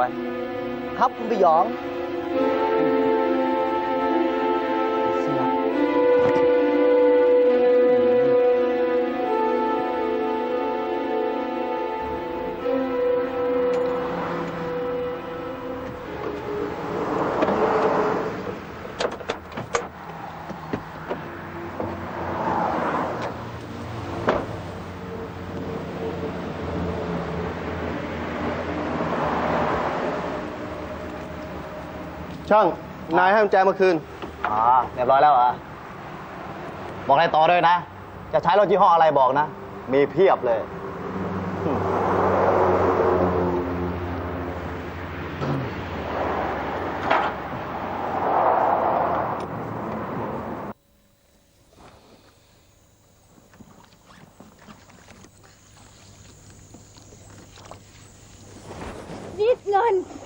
ไว้ครับ ช่าง นายให้กุญแจมาคืน อ๋อ เรียบร้อยแล้วเหรอ บอกนายต่อด้วยนะ จะใช้รถยี่ห้ออะไรบอกนะ มีเพียบเลยนี่เงินฉัน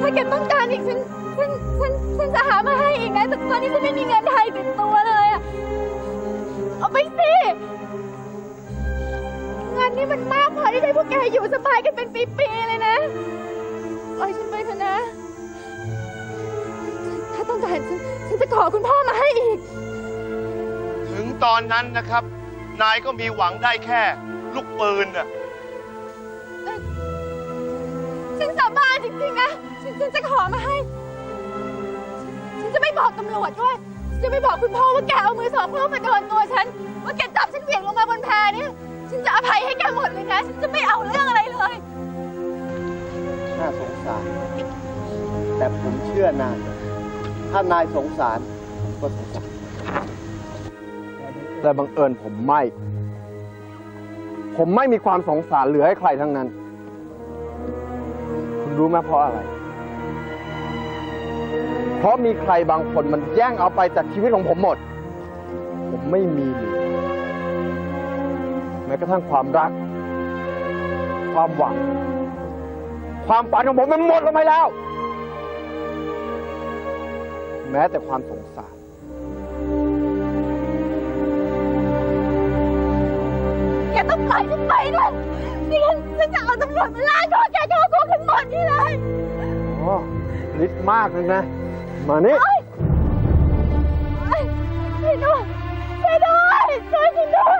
ถ้าแกต้องการอีกฉันฉันฉันฉันจะหามาให้อีกนะแต่ตอนนี้ฉันไม่มีเงินไทยติดตัวเลยอะเอาไปสิเงินนี่มันมากพอที่จะให้พวกแกอยู่สบายกันเป็นปีๆเลยนะปล่อยฉันไปเถอะนะ ถ้าต้องการฉันฉันจะขอคุณพ่อมาให้อีก ถึงตอนนั้นนะครับ นายก็มีหวังได้แค่ ลูกปืนน่ะ นจริงๆนะฉันฉันจะขอมาให้ ฉันจะไม่บอกตำรวจด้วยฉันจะไม่บอกคุณพ่อว่าแกเอามือสองเพื่อมาโดนตัวฉัน ว่าแกจับฉันเหวี่ยงลงมาบนแพเนี่ยฉันจะอภัยให้แกหมดเลยนะ ฉันจะไม่เอาเรื่องอะไรเลย น่าสงสาร แต่ผมเชื่อนายถ้านายสงสารผมก็สงสาร แต่บังเอิญผมไม่ ผมไม่มีความสงสารเหลือให้ใครทั้งนั้นคุณ รู้ไหมเพราะอะไร เพราะมีใครบางคนมันแย่งเอาไปจากชีวิตของผมหมด ผมไม่มีเลือแม้กระทั่งความรัก ความหวัง ความฝันของผมมันหมดลงไปแล้ว แม้แต่ความสงสาร ปล่อยฉันไปด้วยไม่งั้นฉันจะเอาตำรวจมาล่าคอแกเข้าคุกทั้งหมดนี่เลยอ๋อฤทธิ์มากเลยนะ มานี่เอ้ยเอ้ยช่วยด้วยช่วยด้วยช่วยฉันด้วย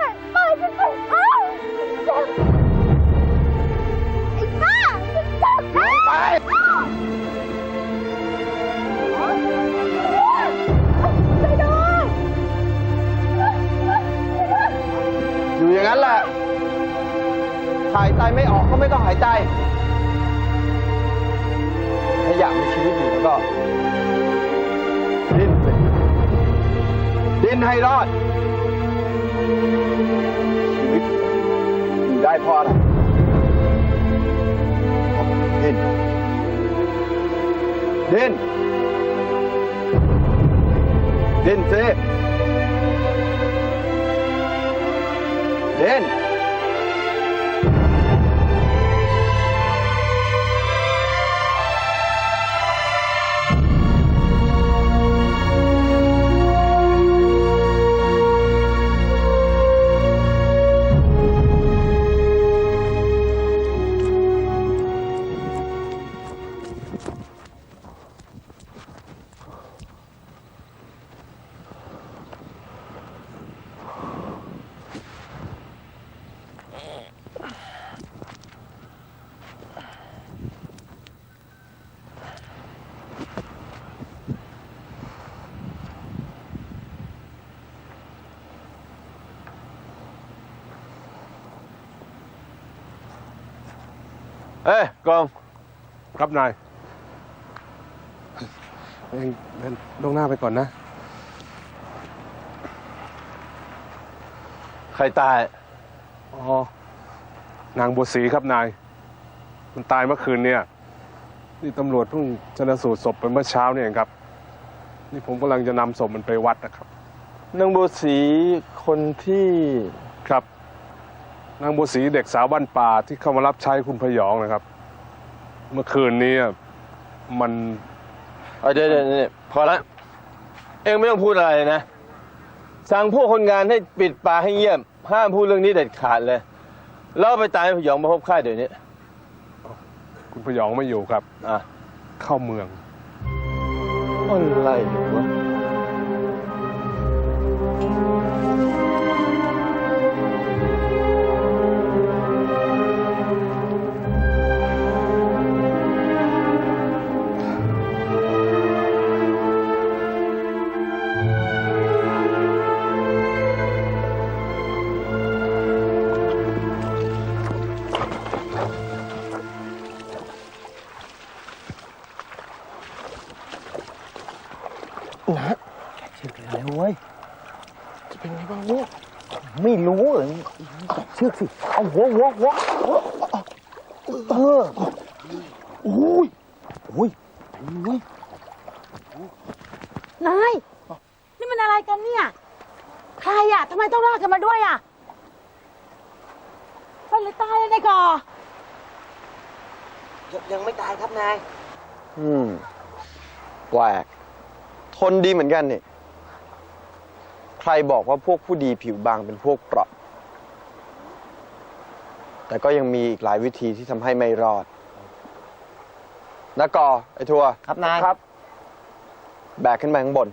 ใจ ถ้าอยากมีชีวิตอยู่แล้วก็ ดิ้นสิดิ้นให้รอด ชีวิตอยู่ได้เพราะอะไรเพราะดิ้นดิ้นดิ้นสิดิ้น เอ้ยกองครับนายเองเดินลงหน้าไปก่อนนะ ใครตาย อ๋อ นางบัวศรีครับนาย มันตายเมื่อคืนเนี่ย นี่ตำรวจเพิ่งชนสูตรศพไปเมื่อเช้าเนี่ยเองครับ นี่ผมกำลังจะนำศพมันไปวัดนะครับ นางบัวศรีคนที่ครับ นางบัวศรีเด็กสาวบ้านป่าที่เข้ามารับใช้คุณพยองนะครับ เมื่อคืนนี้มันเอาเดี๋ยวเดี๋ยวเดี๋ยวพอละ เองไม่ต้องพูดอะไรนะ สั่งพวกคนงานให้ปิดปากให้เงียบห้ามพูดเรื่องนี้เด็ดขาดเลย แล้วไปตามพยองมาพบข้าเดี๋ยวนี้ คุณพยองไม่อยู่ครับ อะ เข้าเมืองอะไรวะ เร็วเว้ย จะเป็นไงบ้างเนี่ยไม่รู้เหรอเชือกสิ เอาหัวหัวหัวหัวเออโอ้ยโอ้ยไปเลยนาย นี่มันอะไรกันเนี่ย ใครอะทำไมต้องลากกันมาด้วยอะเป็นหรือตายแล้วนายก่อยังไม่ตายครับนาย อืมแปลก ทนดีเหมือนกันนี่ใครบอกว่าพวกผู้ดีผิวบางเป็นพวกเปราะ แต่ก็ยังมีอีกหลายวิธีที่ทำให้ไม่รอดนักกอไอ้ทัวครับนายครับ แบกขึ้นไปข้างบน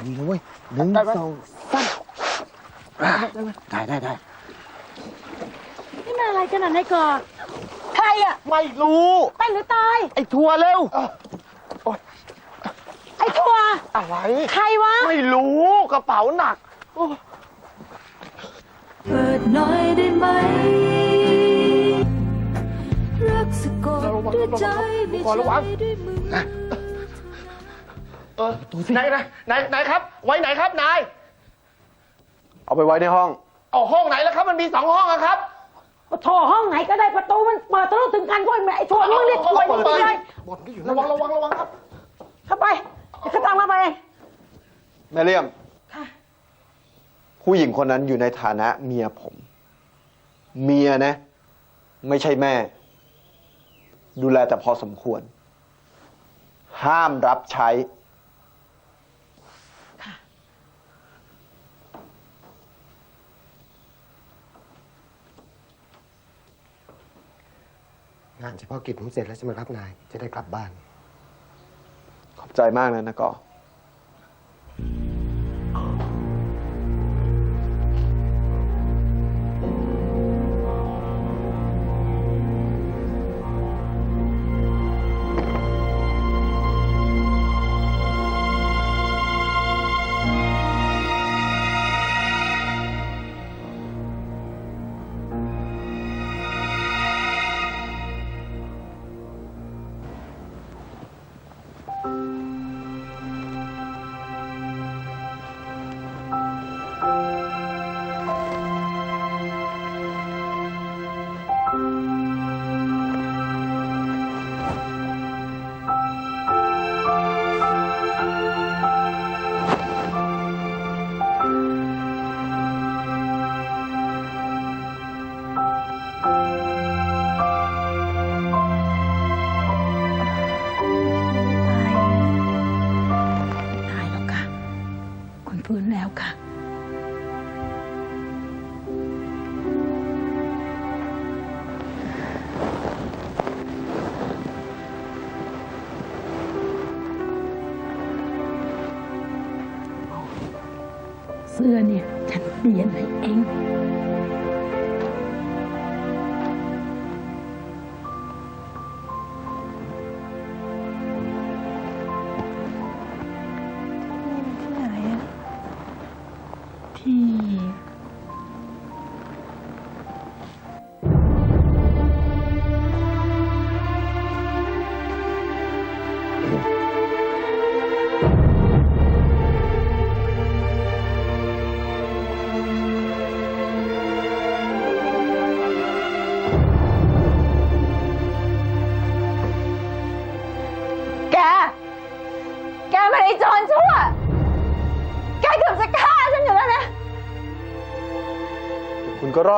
ดีนะเว้ยหนึ่งสองสามได้ได้ได้นี่มันอะไรกันอะนายก่อใค รอะไม่รู้ เป็นหรือตาย ไอ้ทัวร์เร็ว ไอ้ชัวอะไร ใครวะ ไม่รู้กระเป๋าหนัก เปิดหน่อยได้ไหม รักสะกดด้วยใจไม่ใช่ด้วยมือเออไหนนะไหนไหนครับ ไว้ไหนครับนาย เอาไปไว้ในห้อง เอาห้องไหนแล้วครับ มันมีสองห้องอะครับ โถห้องไหนก็ได้ประตูมันเปิดทะลุถึงกันก็ไม่ไอ้ชัวมึงเรียกชัวจริงๆเลยบนก็อยู่ระวังระวังระวังครับ เข้าไปเดี๋ยวเขาตามมาไป แม่เลี่ยมผู้หญิงคนนั้นอยู่ในฐานะเมียผม เมียนะ ไม่ใช่แม่ ดูแลแต่พอสมควร ห้ามรับใช้ งานเฉพาะกิจผมเสร็จแล้วจะมารับนาย จะได้กลับบ้าน ขอบใจมากเลยนะกอ เสื้อเนี่ยฉันเปลี่ยนให้เอง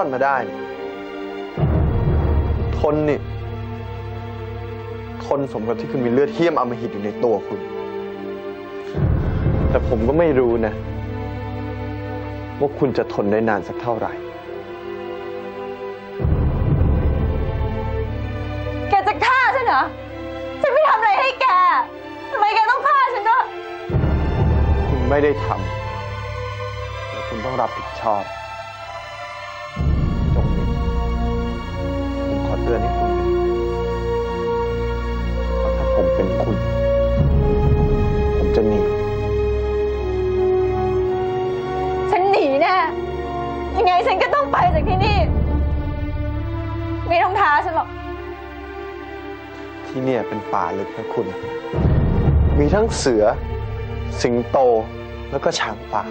ดมาได้นี่ทนนี่ทนสมกับที่คุณมีเลือดเหี้ยมอำมหิตอยู่ในตัวคุณ แต่ผมก็ไม่รู้นะ ว่าคุณจะทนได้นานสักเท่าไหร่ แกจะฆ่าฉันเหรอ ฉันไม่ทำอะไรให้แก ทำไมแกต้องฆ่าฉันด้วย คุณไม่ได้ทำแต่คุณต้องรับผิดชอบ ที่เนี่ยเป็นป่าลึกนะคุณ มีทั้งเสือ สิงโตแล้วก็ช้างป่า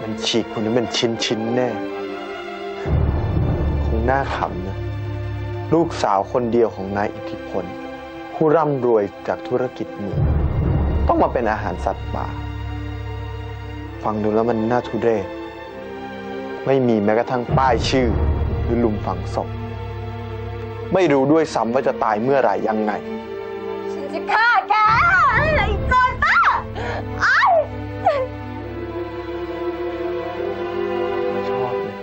มันฉีกคุณนี่เป็นชิ้นชิ้นๆแน่ คงน่าขำนะ ลูกสาวคนเดียวของนายอิทธิพล ผู้ร่ำรวยจากธุรกิจเหมืองต้องมาเป็นอาหารสัตว์ป่า ฟังดูแล้วมันน่าทุเรศ ไม่มีแม้กระทั่งป้ายชื่อหรือลุมฝังศพ ไม่รู้ด้วยซ้ำว่าจะตายเมื่อไหร่ยังไง ฉันจะฆ่าแกไอ้โจรบ้าไอ้ชอบเลย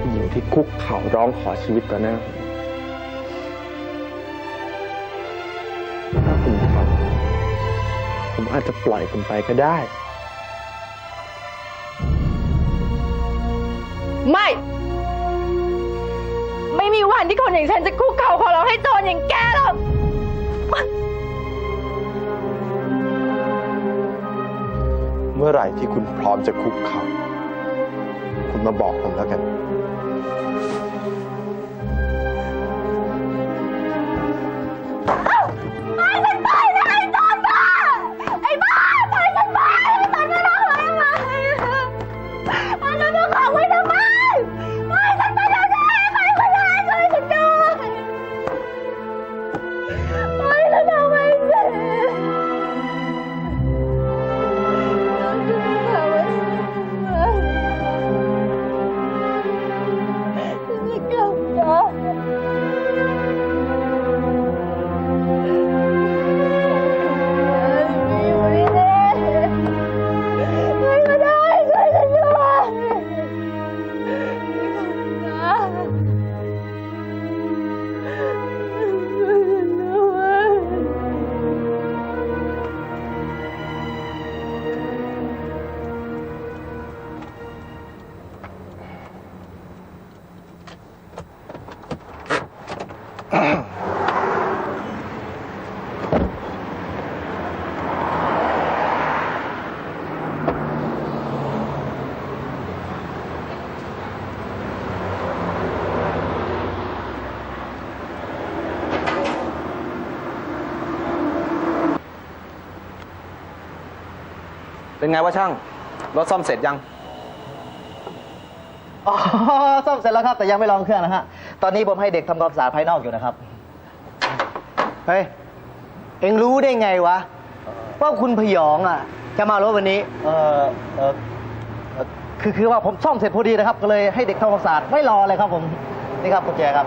ผู้หญิงที่คุกเข่าร้องขอชีวิตต่อหน้าผมถ้าคุณทำผมอาจจะปล่อยคุณไปก็ได้ ไม่ไม่มี วันที่คนอย่างฉันจะคุกเข่าขอร้องให้โจรอย่างแกหรอกเมื่อไหร่ที่คุณพร้อมจะคุกเข่า คุณมาบอกผมแล้วกัน เป็นไงวะช่าง รถซ่อมเสร็จยัง อ๋อซ่อมเสร็จแล้วครับ แต่ยังไม่ลองเครื่องนะฮะ ตอนนี้ผมให้เด็กทำความสะอาดภายนอกอยู่นะครับ เฮ้ย เอ็งรู้ได้ไงวะ ว่าคุณพยองอะ จะมารถวันนี้ เออเออเอ่อคือคือว่าผมซ่อมเสร็จพอดีนะครับ ก็เลยให้เด็กทำความสะอาดไม่รอเลยครับผม นี่ครับกุญแจครับ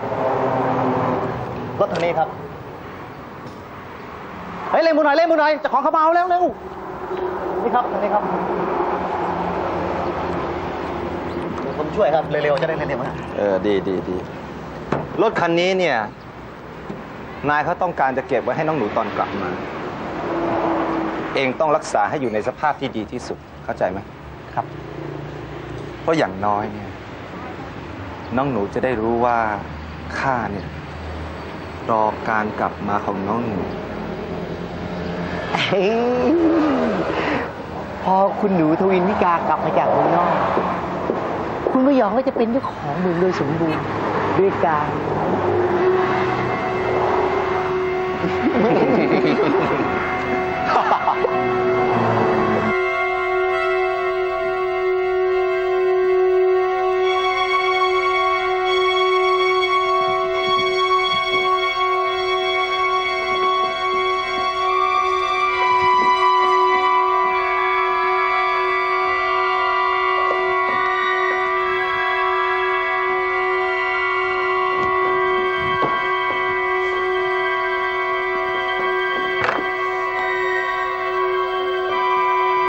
รถทางนี้ครับ เฮ้ยเล่นมือหน่อยเล่นมือหน่อยเจะของเขามาเอาแล้วเร็ว นี่ครับนี้ครับเดี๋ยวผมช่วยครับเร็วๆจะได้เร็วๆฮะเออดีดีดีรถคันนี้เนี่ย นายเขาต้องการจะเก็บไว้ให้น้องหนูตอนกลับมา เองต้องรักษาให้อยู่ในสภาพที่ดีที่สุดเข้าใจไหมครับ เพราะอย่างน้อยเนี่ย น้องหนูจะได้รู้ว่าข้าเนี่ยรอการกลับมาของน้องหนู พอคุณหนูทวินวิกากลับมาจากเมืองนอก คุณพยองก็จะเป็นเจ้าของเมืองโดยสมบูรณ์ด้วยการ